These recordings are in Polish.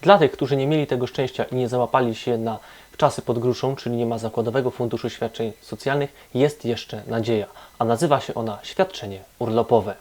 Dla tych, którzy nie mieli tego szczęścia i nie załapali się na czasy pod gruszą, czyli nie ma zakładowego funduszu świadczeń socjalnych, jest jeszcze nadzieja, a nazywa się ona świadczenie urlopowe.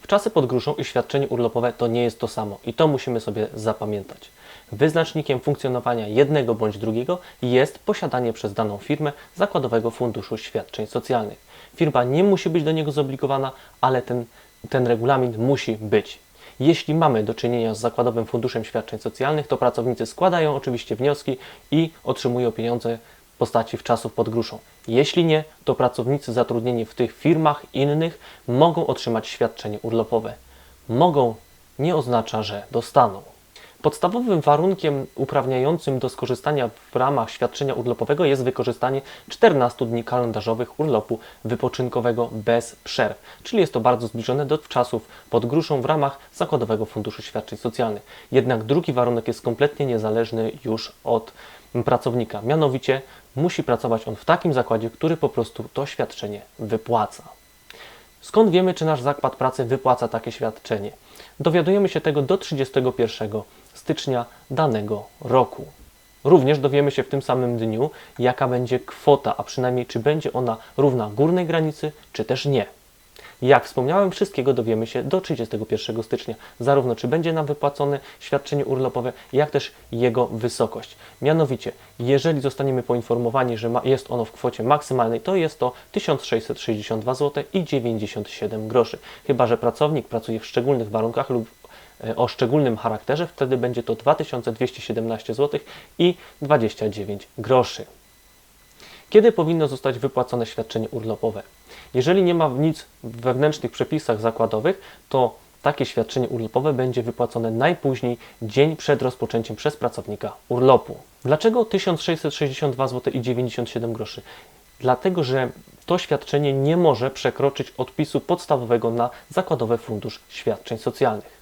W czasy pod gruszą i świadczenie urlopowe to nie jest to samo i to musimy sobie zapamiętać. Wyznacznikiem funkcjonowania jednego bądź drugiego jest posiadanie przez daną firmę zakładowego funduszu świadczeń socjalnych. Firma nie musi być do niego zobligowana, ale ten, ten regulamin musi być. Jeśli mamy do czynienia z zakładowym funduszem świadczeń socjalnych, to pracownicy składają oczywiście wnioski i otrzymują pieniądze w postaci w czasów pod gruszą. Jeśli nie, to pracownicy zatrudnieni w tych firmach innych mogą otrzymać świadczenie urlopowe. Mogą nie oznacza, że dostaną. Podstawowym warunkiem uprawniającym do skorzystania w ramach świadczenia urlopowego jest wykorzystanie 14 dni kalendarzowych urlopu wypoczynkowego bez przerw, czyli jest to bardzo zbliżone do czasów pod gruszą w ramach Zakładowego Funduszu Świadczeń Socjalnych. Jednak drugi warunek jest kompletnie niezależny już od pracownika, mianowicie musi pracować on w takim zakładzie, który po prostu to świadczenie wypłaca. Skąd wiemy, czy nasz zakład pracy wypłaca takie świadczenie? Dowiadujemy się tego do 31 stycznia danego roku. Również dowiemy się w tym samym dniu, jaka będzie kwota, a przynajmniej czy będzie ona równa górnej granicy, czy też nie. Jak wspomniałem, wszystkiego dowiemy się do 31 stycznia, zarówno czy będzie nam wypłacone świadczenie urlopowe, jak też jego wysokość. Mianowicie, jeżeli zostaniemy poinformowani, że jest ono w kwocie maksymalnej, to jest to 1662 zł i 97 groszy. Chyba, że pracownik pracuje w szczególnych warunkach lub e, o szczególnym charakterze, wtedy będzie to 2217 zł i 29 groszy. Kiedy powinno zostać wypłacone świadczenie urlopowe? Jeżeli nie ma nic w wewnętrznych przepisach zakładowych, to takie świadczenie urlopowe będzie wypłacone najpóźniej dzień przed rozpoczęciem przez pracownika urlopu. Dlaczego 1662 zł i 97 groszy? Dlatego, że to świadczenie nie może przekroczyć odpisu podstawowego na Zakładowy Fundusz Świadczeń Socjalnych.